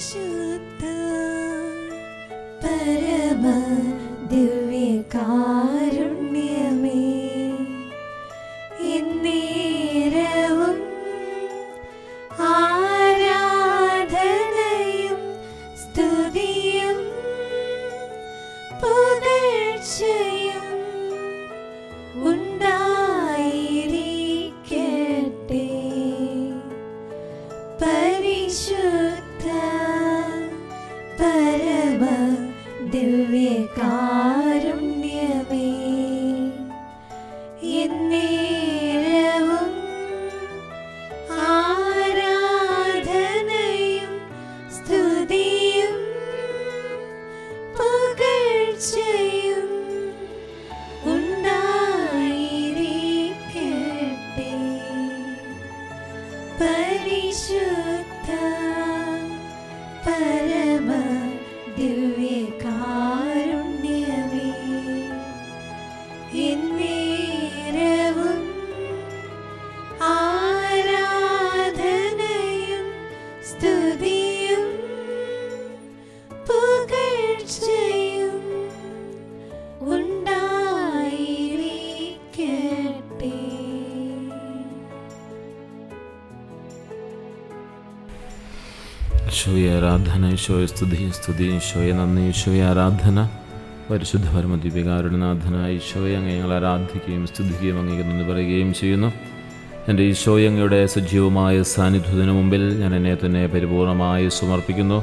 शुद्ध परम दिवे ആരാധന ഈശോയെ സ്തുതി സ്തുതി ഈശോയെ നന്ദി ഈശോയെ ആരാധന. പരിശുദ്ധ ഈശോയെ ആരാധിക്കുകയും സ്തുതിക്കുകയും പറയുകയും ചെയ്യുന്നു. എന്റെ സജീവമായ മുമ്പിൽ ഞാൻ എന്നെ തന്നെ പരിപൂർണമായി സമർപ്പിക്കുന്നു.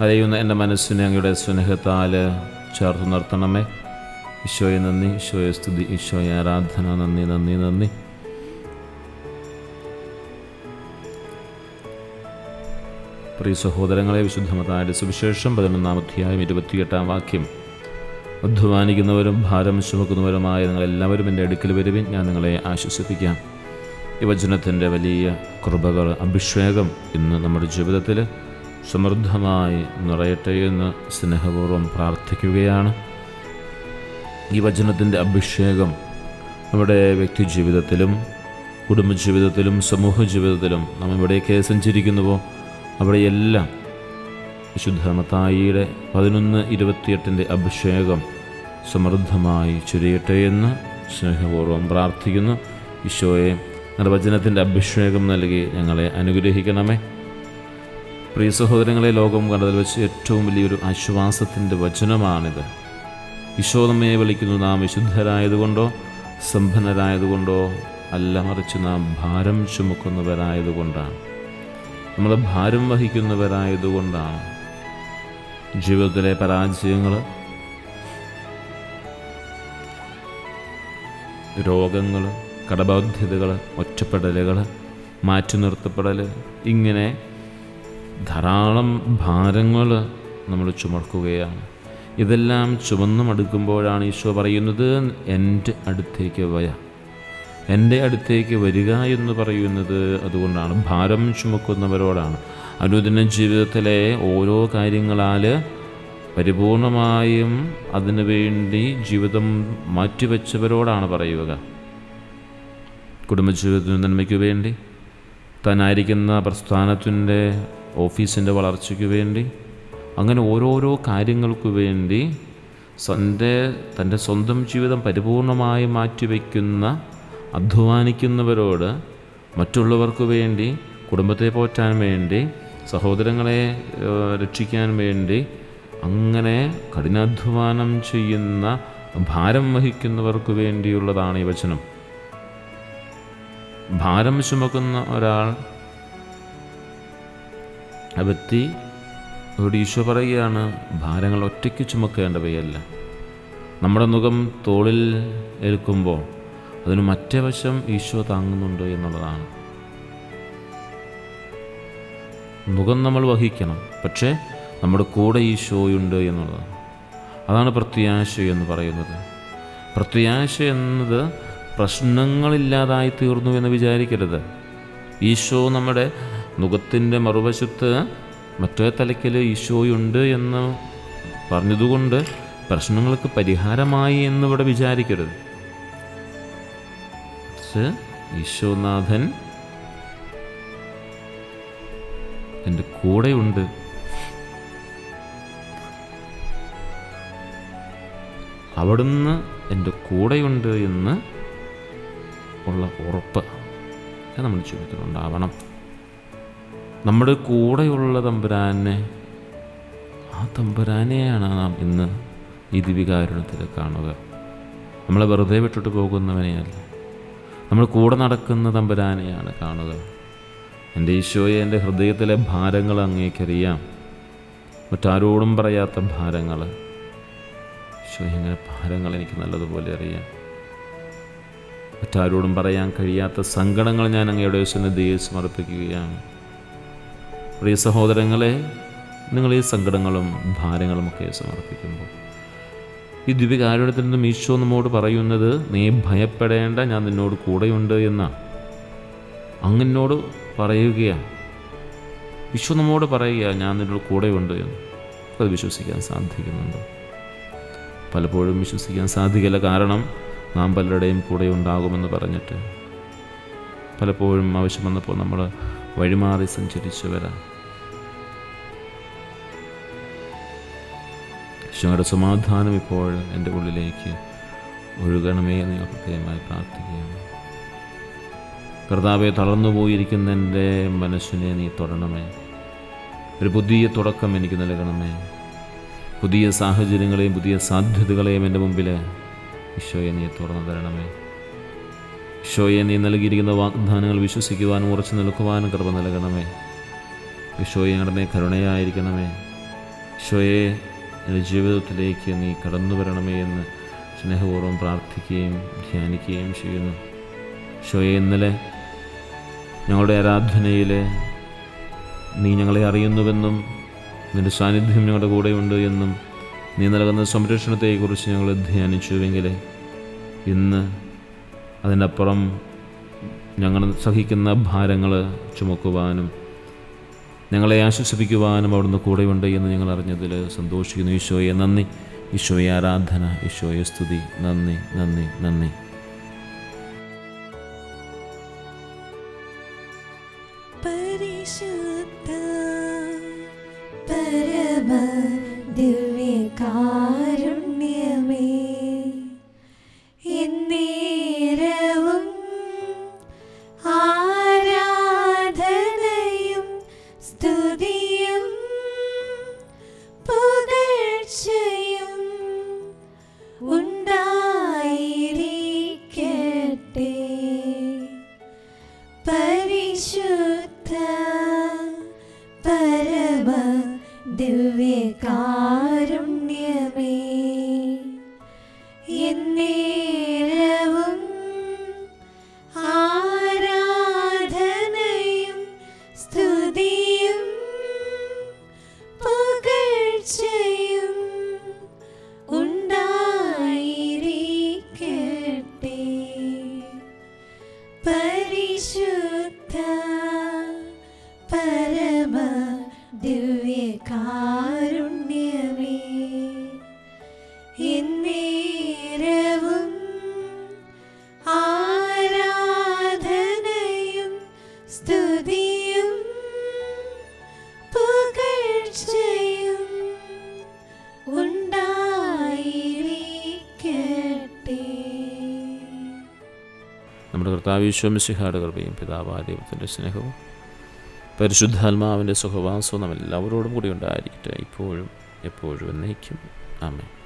അറിയുന്ന എന്റെ മനസ്സിനെ അങ്ങയുടെ സ്നേഹത്താൽ ചേർത്ത് നിർത്തണമേ. ഈശോയെ നന്ദി ഈശോയെ സ്തുതി ഈശോയെ ആരാധന നന്ദി നന്ദി നന്ദി. പ്രിയ സഹോദരങ്ങളെ വിശുദ്ധമതായുടെ സുവിശേഷം പതിനൊന്നാം അധ്യായം ഇരുപത്തിയെട്ടാം വാക്യം. അധ്വാനിക്കുന്നവരും ഭാരം ചുമക്കുന്നവരുമായ നിങ്ങളെല്ലാവരും എന്റെ അടുക്കൽ വരുവിൻ. ഞാൻ നിങ്ങളെ ആശ്വസിപ്പിക്കാം. ഈ വചനത്തിന്റെ വലിയ കൃപകൾ അഭിഷേകം ഇന്ന് നമ്മുടെ ജീവിതത്തിൽ സമൃദ്ധമായി നിറയട്ടെ എന്ന് സ്നേഹപൂർവം പ്രാർത്ഥിക്കുകയാണ്. ഈ വചനത്തിന്റെ അഭിഷേകം നമ്മുടെ വ്യക്തി ജീവിതത്തിലും കുടുംബജീവിതത്തിലും സമൂഹ ജീവിതത്തിലും നാം എവിടെയൊക്കെ സഞ്ചരിക്കുന്നുവോ? അവിടെയെല്ലാം വിശുദ്ധ മത്തായിയുടെ പതിനൊന്ന് ഇരുപത്തിയെട്ടിന്റെ അഭിഷേകം സമൃദ്ധമായി ചുരിയട്ടെ എന്ന് സ്നേഹപൂർവം പ്രാർത്ഥിക്കുന്നു. ഈശോയെ നിർവചനത്തിന്റെ വചനത്തിന്റെ അഭിഷേകം നൽകി ഞങ്ങളെ അനുഗ്രഹിക്കണമേ. പ്രിയ സഹോദരങ്ങളെ ലോകം കണ്ടതിൽ വെച്ച് ഏറ്റവും വലിയൊരു ആശ്വാസത്തിന്റെ വചനമാണിത്. ഈശോ നമ്മെ വിളിക്കുന്നു നാം വിശുദ്ധരായതുകൊണ്ടോ സമ്പന്നരായതുകൊണ്ടോ അല്ല മറിച്ച് നാം ഭാരം ചുമക്കുന്നവരായതുകൊണ്ടാണ്. നമ്മൾ ഭാരം വഹിക്കുന്നവരായതുകൊണ്ടാണ് ജീവിതത്തിലെ പരാജയങ്ങൾ രോഗങ്ങൾ കടബാധ്യതകൾ ഒറ്റപ്പെടലുകൾ മാറ്റി നിർത്തപ്പെടൽ ഇങ്ങനെ ധാരാളം ഭാരങ്ങൾ നമ്മൾ ചുമക്കുകയാണ് ഇതെല്ലാം ചുമന്നു മടുക്കുമ്പോഴാണ് ഈശോ പറയുന്നത് എന്റെ അടുത്തേക്ക് വയ എന്റെ അടുത്തേക്ക് വരിക എന്ന് പറയുന്നത് അതുകൊണ്ടാണ്. ഭാരം ചുമക്കുന്നവരോടാണ്. അനുദിന ജീവിതത്തിലെ ഓരോ കാര്യങ്ങളാൽ പരിപൂർണമായും അതിനു വേണ്ടി ജീവിതം മാറ്റിവെച്ചവരോടാണ് പറയുക. കുടുംബജീവിതത്തിന് നന്മയ്ക്ക് വേണ്ടി താനായിരിക്കുന്ന പ്രസ്ഥാനത്തിന്റെ ഓഫീസിന്റെ വളർച്ചയ്ക്ക് വേണ്ടി അങ്ങനെ ഓരോരോ കാര്യങ്ങൾക്കു വേണ്ടി സ്വന്റെ തന്റെ സ്വന്തം ജീവിതം പരിപൂർണമായി മാറ്റിവെക്കുന്ന അധ്വാനിക്കുന്നവരോട് മറ്റുള്ളവർക്ക് വേണ്ടി കുടുംബത്തെ പോറ്റാൻ വേണ്ടി സഹോദരങ്ങളെ രക്ഷിക്കാൻ വേണ്ടി അങ്ങനെ കഠിനാധ്വാനം ചെയ്യുന്ന ഭാരം വഹിക്കുന്നവർക്ക് വേണ്ടിയുള്ളതാണ് ഈ വചനം. ഭാരം ചുമക്കുന്ന ഒരാൾ ആ വ്യക്തി ഇവിടെ ഈശോ പറയുകയാണ് ഭാരങ്ങൾ ഒറ്റയ്ക്ക് ചുമക്കേണ്ടവയല്ല. നമ്മുടെ മുഖം തോളിൽ ഏൽക്കുമ്പോൾ അതിന് മറ്റേ വശം ഈശോ താങ്ങുന്നുണ്ട് എന്നുള്ളതാണ്. മുഖം നമ്മൾ വഹിക്കണം പക്ഷേ നമ്മുടെ കൂടെ ഈശോയുണ്ട് എന്നുള്ളതാണ്. അതാണ് പ്രത്യാശ എന്ന് പറയുന്നത്. പ്രത്യാശ എന്നത് പ്രശ്നങ്ങളില്ലാതായി തീർന്നു എന്ന് വിചാരിക്കരുത്. ഈശോ നമ്മുടെ മുഖത്തിന്റെ മറുവശത്ത് മറ്റേ തലയ്ക്കൽ ഈശോയുണ്ട് എന്ന് പറഞ്ഞതുകൊണ്ട് പ്രശ്നങ്ങൾക്ക് പരിഹാരമായി എന്നിവിടെ വിചാരിക്കരുത്. വിശ്വനാഥൻ ഈശോനാഥൻ എന്റെ കൂടെയുണ്ട്. അവിടുന്ന് എന്റെ കൂടെയുണ്ട് എന്ന് ഉള്ള ഉറപ്പ് നമ്മൾ ജീവിതത്തിലുണ്ടാവണം നമ്മുടെ കൂടെയുള്ള തമ്പുരാനെ ആ തമ്പുരാനെയാണ് നാം ഇന്ന് ഈ ദിവികാരുണത്തിൽ കാണുക. നമ്മളെ വെറുതെ വിട്ടിട്ട് പോകുന്നവനെയല്ല. നമ്മൾ കൂടെ നടക്കുന്ന തമ്പുരാനെയാണ് കാണുക. എന്റെ ഈശോയെ എന്റെ ഹൃദയത്തിലെ ഭാരങ്ങൾ അങ്ങേക്കറിയാം മറ്റാരോടും പറയാത്ത ഭാരങ്ങൾ. ഈശോ ഇങ്ങനെ ഭാരങ്ങൾ എനിക്ക് നല്ലതുപോലെ അറിയാം. മറ്റാരോടും പറയാൻ കഴിയാത്ത സങ്കടങ്ങൾ ഞാൻ അങ്ങയുടെ സന്നിധിയെ സമർപ്പിക്കുകയാണ്. പ്രിയ സഹോദരങ്ങളെ നിങ്ങൾ ഈ സങ്കടങ്ങളും ഭാരങ്ങളുമൊക്കെ സമർപ്പിക്കുമ്പോൾ ഈ ദിവ്യകാരുണ്യത്തിൽ നിന്നും ഈശോ നമ്മോട് പറയുന്നത് നീ ഭയപ്പെടേണ്ട ഞാൻ നിന്നോട് കൂടെയുണ്ട് എന്നാണ് അങ്ങനോട് പറയുകയാണ്. ഈശോ നമ്മോട് പറയുക ഞാൻ നിന്നോട് കൂടെയുണ്ട് എന്ന്. അത് വിശ്വസിക്കാൻ സാധിക്കുന്നുണ്ട്. പലപ്പോഴും വിശ്വസിക്കാൻ സാധിക്കില്ല കാരണം നാം പലരുടെയും കൂടെ ഉണ്ടാകുമെന്ന് പറഞ്ഞിട്ട്. പലപ്പോഴും ആവശ്യം വന്നപ്പോൾ നമ്മൾ വഴിമാറി സഞ്ചരിച്ചു വരാം ഈശോയുടെ സമാധാനം ഇപ്പോൾ എന്റെ ഉള്ളിലേക്ക് ഒഴുകണമേ എന്ന് ഞാൻ പ്രത്യേകമായി പ്രാർത്ഥിക്കുകയാണ്. കർത്താവെ തളർന്നു പോയിരിക്കുന്ന എന്റെ മനസ്സിനെ നീ തൊടണമേ. ഒരു പുതിയ തുടക്കം എനിക്ക് നൽകണമേ. പുതിയ സാഹചര്യങ്ങളെയും പുതിയ സാധ്യതകളെയും എന്റെ മുമ്പിൽ ഈശോയെ നീ തുറന്നു തരണമേ. ഈശോയെ നീ നൽകിയിരിക്കുന്ന വാഗ്ദാനങ്ങൾ വിശ്വസിക്കുവാനും ഉറച്ചു നിൽക്കുവാനും കൃപ നൽകണമേ. ഈശോയെ ഞങ്ങളുടെ കരുണയായിരിക്കണമേ. ഈശോയെ എന്റെ ജീവിതത്തിലേക്ക് നീ കടന്നു വരണമേ എന്ന് സ്നേഹപൂർവം പ്രാർത്ഥിക്കുകയും ധ്യാനിക്കുകയും ചെയ്യുന്നു. ഷോയെ ഇന്നലെ ഞങ്ങളുടെ ആരാധനയിൽ നീ ഞങ്ങളെ അറിയുന്നുവെന്നും നിന്റെ സാന്നിധ്യം ഞങ്ങളുടെ കൂടെയുണ്ട് എന്നും നീ നൽകുന്ന സംരക്ഷണത്തെക്കുറിച്ച് ഞങ്ങൾ ധ്യാനിച്ചുവെങ്കിൽ ഇന്ന് അതിനപ്പുറം ഞങ്ങൾ സഹിക്കുന്ന ഭാരങ്ങൾ ചുമക്കുവാനും ഞങ്ങളെ ആശ്വസിപ്പിക്കുവാനും അവിടുന്ന് കൂടെയുണ്ട് എന്ന് ഞങ്ങൾ അറിഞ്ഞതിൽ സന്തോഷിക്കുന്നു. ഈശോയെ നന്ദി. ഈശോയെ ആരാധന. ഈശോയെ സ്തുതി. നന്ദി നന്ദി നന്ദി. ഉണ്ടായിരിക്കട്ടെ നമ്മുടെ കർത്താവ് ഈശോമിശിഹാട് കൃപയും പിതാവായ ദൈവത്തിന്റെ സ്നേഹവും പരിശുദ്ധാത്മാവിന്റെ സുഖവാസവും നാം എല്ലാവരോടും കൂടി ഉണ്ടായിരിക്കട്ടെ. ഇപ്പോഴും എപ്പോഴും എന്നേക്കും. ആമേ